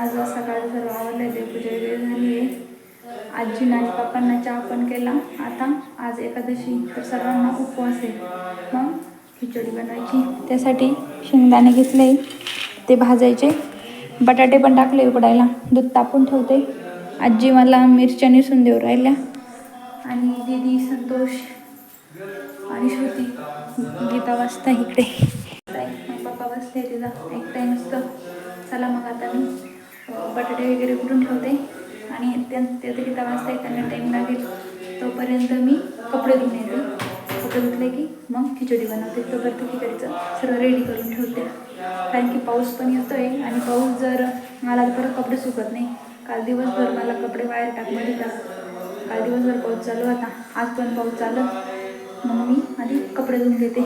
माझं सकाळ सर्व आवडलं देवपूजा वगैरे झाली आहे. आजी आणि पप्पांना चहा पण केला. आता आज एकादशी तर सर्वांना उपवास आहे. मग खिचडी बनवायची त्यासाठी शेंगदाणे घेतले. ते भाजायचे. बटाटे पण टाकले उकडायला. दूध तापून ठेवते. आजी मला मिरच्या निसून देऊ राहिल्या. आणि दीदी संतोष आणि श्रुती गीता वाजता इकडे. पप्पा बसले तिला. एक टाईम असतं चला मग आता मी बटाटे वगैरे कुठून ठेवते. आणि त्या ते तर गीता वाजता त्यांना टाईम लागेल तोपर्यंत मी कपडे धुवून येते. कपडे धुतले की मग खिचडी बनवते. तोपर्यंत खिचडीचं सर्व रेडी करून ठेवते. कारण की पाऊस पण येतोय आणि पाऊस जर तर परत कपडे सुकत नाही. काल दिवसभर मला कपडे बाहेर टाकमध्ये टाक काल दिवसभर पाऊस चालू होता. आज पण पाऊस चालू. मग मी आधी कपडे धुवून घेते.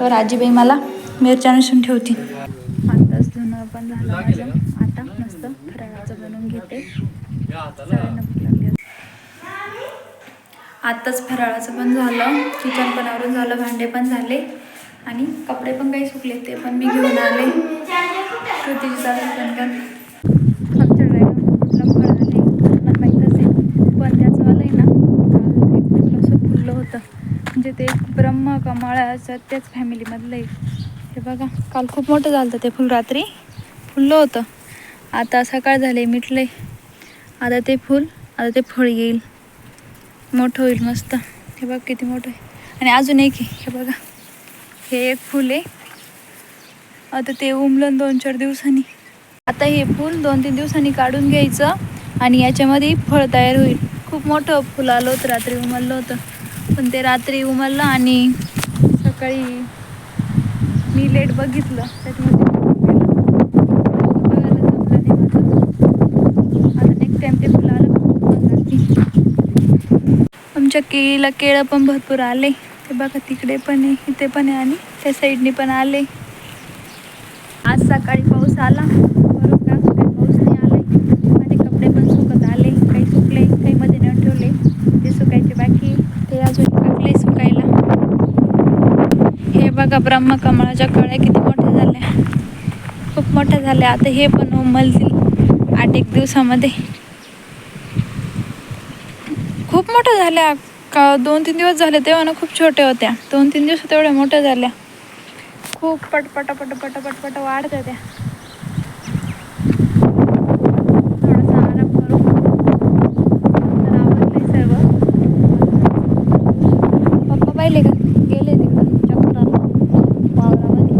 तर आजीबाई मला मिरच्या नसून ठेवती आताच धुणं पण झालं माझं. फराळाचं बनवून घेते. सगळ्यांना आत्ताच फराळाचं पण झालं किचन पण आवरून झालं भांडे पण झाले. आणि कपडे पण काही सुकले ते पण मी घेऊन आले. श्रुतीची चालू पण कर माहीतच आहे पण त्याचं आहे ना एक असं फुललं होतं. म्हणजे ते ब्रह्म कमळाचं त्याच फॅमिलीमधलं आहे. हे बघा काल खूप मोठं झालं होतं ते फुल रात्री फुललं होतं. आता सकाळ झाले मिटले आता ते फुल आता ते फळ येईल. मोठं होईल मस्त. हे बघ किती मोठं आहे. आणि अजून एक आहे हे बघा. हे एक फुल आहे. आता ते उमलं दोन चार दिवसांनी. आता हे फूल दोन तीन दिवसांनी काढून घ्यायचं आणि याच्यामध्ये फळ तयार होईल. खूप मोठं फुल आलं होतं रात्री उमललं होतं. पण ते रात्री उमललं आणि सकाळी मी लेट बघितलं. त्याच्यामध्ये बघायला जमलं नाही माझं आता नेक्स्ट टाइम ते फुलं आलं का मग बघते. आमच्या केळीला केळं पण भरपूर आले. ते बघा तिकडे पण आहे इथे पण आहे आणि त्या साईडने पण आले. आज सकाळी पाऊस आला. वरून का काही पाऊस नाही आले. माझे कपडे पण सुकत आले. काही सुकले काही मध्ये नेऊन ठेवले. ते सुकायचे बाकी. ते अजून टाकले सुकायला. हे बघा ब्रह्मकमळाच्या कळ्या किती मोठ्या झाल्या. खूप मोठ्या झाल्या. आता हे पण उमलतील आठ एक दिवसामध्ये खूप मोठ्या झाल्या का? दोन तीन दिवस झाले तेव्हा ना खूप छोट्या होत्या. दोन तीन दिवस तेवढ्या मोठ्या झाल्या. खूप पटपट पटपट पटपट वाढत्या त्या थोडासा सर्व. पप्पा पाहिले का? गेले वावरामध्ये.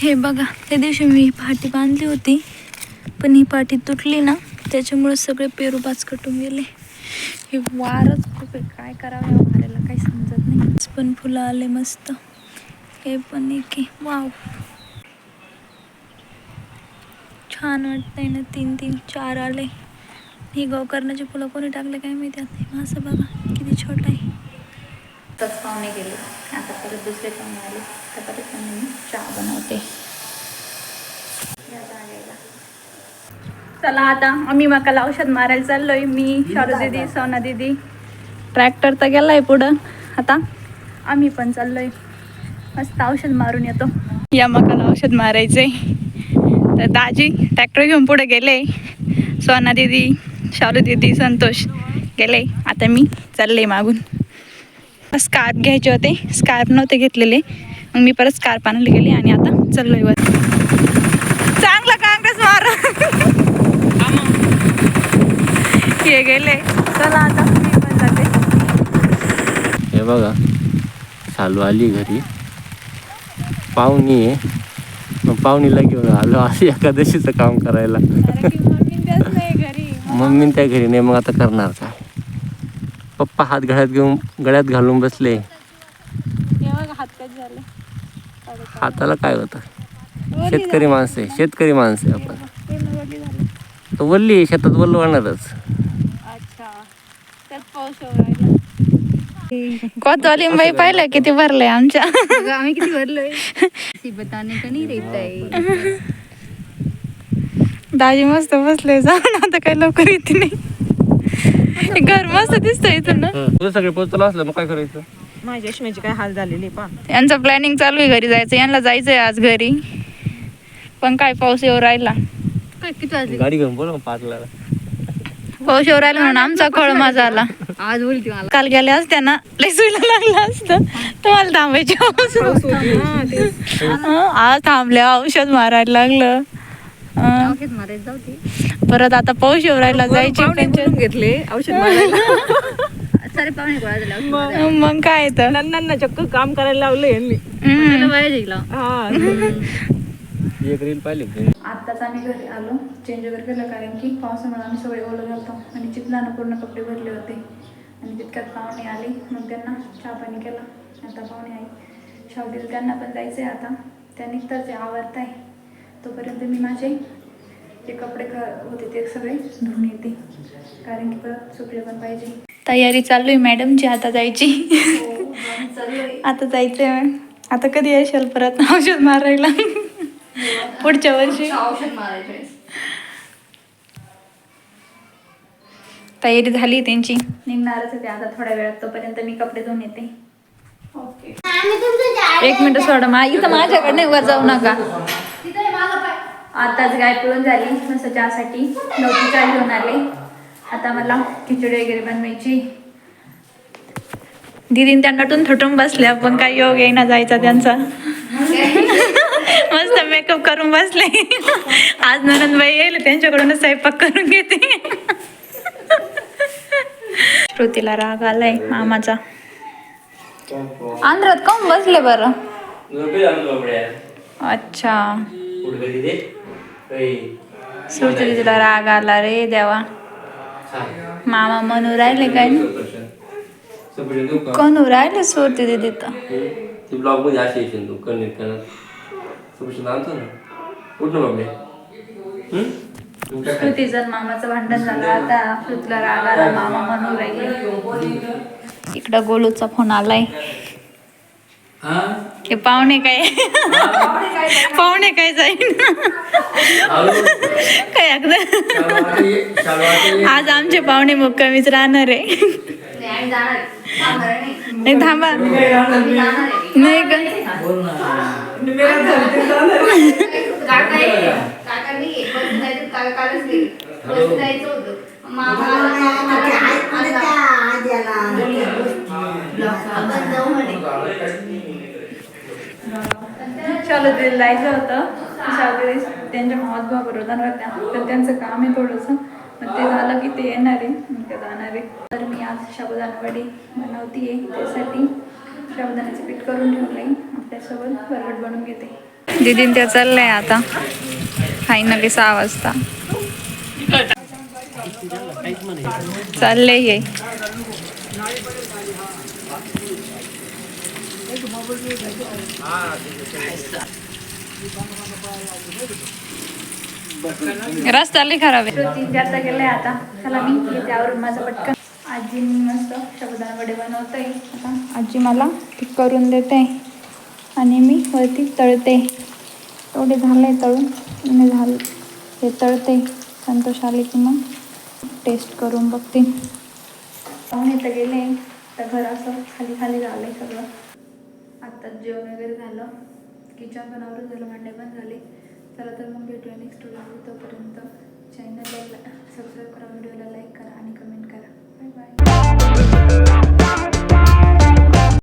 हे बघा त्या दिवशी मी ही पाठी बांधली होती. पण ही पाठी तुटली ना त्याच्यामुळे सगळे पेरू बाज कटून गेले. हे वारच खूप आहे काय करावं या वाऱ्याला काही समजत नाही. पण फुलं आले मस्त. हे पण एक वाव. छान वाटतंय ना तीन तीन चार आले. हे गोकर्णाची फुलं कोणी टाकले काय माहिती आता? हे असं बघा किती छोट आहे. तच पाहुणे गेले. आता परत दुसरे पाहुणे आले. तर परत मी चहा बनवते या चहा घ्यायला. चला आता आम्ही मकाला औषध मारायला चाललोय. मी शारू दीदी सोना दीदी. ट्रॅक्टर तर गेलाय पुढं. आता आम्ही पण चाललोय. मस्त औषध मारून येतो. या मकाला औषध मारायचंय. तर दाजी ट्रॅक्टर घेऊन पुढे गेले. सोना दीदी शारू दीदी संतोष गेले. आता मी चालले मागून. स्कार्फ घ्यायचे होते. स्कार्फ नव्हते घेतलेले. मग मी परत स्कार्फ आणायला गेले आणि आता चाललोय हे गेले. चला आता मी पण जाते. हे बघा चालू आली घरी. पाहुणी आहे. पाहुणीला घेऊन आलो असं एकादशीचं काम करायला. की मम्मी त्या घरी नाही मग आता करणार काय पप्पा हात गळ्यात घेऊन गळ्यात घालून बसले. हाताला काय होतं? शेतकरी माणसं आहे शेतकरी माणसं आहे आपण. तर वल्ली आहे, शेतात वल्ल अच्छा त्यात पाऊस कोतवाली बाई पाहिलं किती भरलंय आमच्या? आम्ही किती भरलोय? बताने का नाही रहता है दाजी मस्त बसले जाऊन आता काही लवकर येते नाही. घर मस्त दिसतंय इथून ना. तुझं सगळे पोचलं असलं मग काय करायचं? माझ्या यशमेचे काय हाल झालेले पा यांचं प्लॅनिंग चालू आहे घरी जायचं यांना जायचंय आज घरी. पण काय पाऊस येऊ राहिला? काय किती वाजले? गाडी घेऊन बोल पाचला पाऊस येऊ राहिला म्हणून आमचा खोळमा झाला आज बोलते मला. काल गेल्या असत्या ना लय सुईला लागलं असतं. तुम्हाला थांबायची. हं, आज थांबले औषध मारायला लागलं. परत आता पाऊस येऊ राहिला जायची. घेतले औषध मग काय तर. नंदांना चक्क काम करायला लावलं यांनी. एक रील पाहिली. आत्ताच आम्ही घरी आलो. चेंज वगैरे केलं कारण की पावसामुळे आम्ही सगळे ओलं घालतो. आणि चिखलानं पूर्ण कपडे भरले होते. आणि तितक्यात पाहुणे आले. मग त्यांना चहा पाणी केला. आता पाहुणे आहे शावडीला त्यांना पण जायचं आहे आता. त्या निघताच आवडत आहे तोपर्यंत मी माझे जे कपडे ख होते ते सगळे धुवून येते. कारण की परत सुकले पण पाहिजे. तयारी चालू आहे मॅडमची आता जायची. आता जायचं आहे. आता कधी येशाल परत? औषध मारायला. पुढच्या वर्षी. औषध तयारी झाली त्यांची. निघणारच आहे ते आता थोड्या वेळात तोपर्यंत मी कपडे धुवून येते. ओके. एक मिनिट सोडा मा इथं माझ्याकडे वर जाऊ नका. आताच गाय पिळून झाली मस्त चहासाठी नव्हती चहा घेऊन आले. आता मला खिचडी वगैरे बनवायची. दिदीन त्या नटून थटून बसल्या पण काही योग येईना जायचा त्यांचा. मस्त मेकअप करून बसले. आज ननंदबाई येईल त्यांच्याकडूनच स्वयंपाक करून घेते. श्रुतीला राग आलाय मामाचा. आंध्रात काऊन बसले बरं? अच्छा. श्रुती तिला राग आला रे देवा. मामा म्हणू राहिले काय? कोण राहिले श्रुती दिदी तर. ती ब्लॉगमध्ये येशील तू कनेक्ट करणार. आणतो ना कुठ ना बाबले श्रुतीचं मामाचं भांडण झालं आता श्रुतीला राग आला मामा म्हणू राहिले. इकडं गोलूचा फोन आलाय. हे? पाहुणे काय? पाहुणे काय जाईन? काय अगदी आज आमचे पाहुणे मुक्कामीच राहणार आहे. नाही. नाही. थांबा. नाही का चलो. ते जायचं होतं. त्यांच्या मावात भाऊ बरोबर तर त्यांचं काम आहे थोडंसं. मग ते झालं की ते येणार. आहे जाणार. आहे तर मी आज साबुदाणा वडी बनवती आहे त्यासाठी. साबुदाण्याचं पीठ करून ठेवलं आहे आपल्यासोबत बरबट बनवून घेते. दिदीन त्या चाललंय आता. फायनली सहा वाजता. चाललंय हे. रस्ता लई खराब आहे. तीन चारचा गेलाय आता. चला मी येते आवरून माझं पटकन आजीने मस्त शब्दान वडे बनवते आता आजी मला ती करून देते आणि मी वरती तळते. एवढे झाले तळून झालं हे तळते. संतोष आले की मग टेस्ट करून बघते. पाहून इथं गेले तर घर असं खाली खाली झालं आहे सगळं. आत्ताच जेवण वगैरे झालं. किचन पण आवरून झालं भांडे पण झाले. चला तर मग भेटूया नेक्स्ट व्हिडिओ तोपर्यंत चॅनलला सबस्क्राईब करा व्हिडिओला लाईक करा आणि कमेंट bye bye.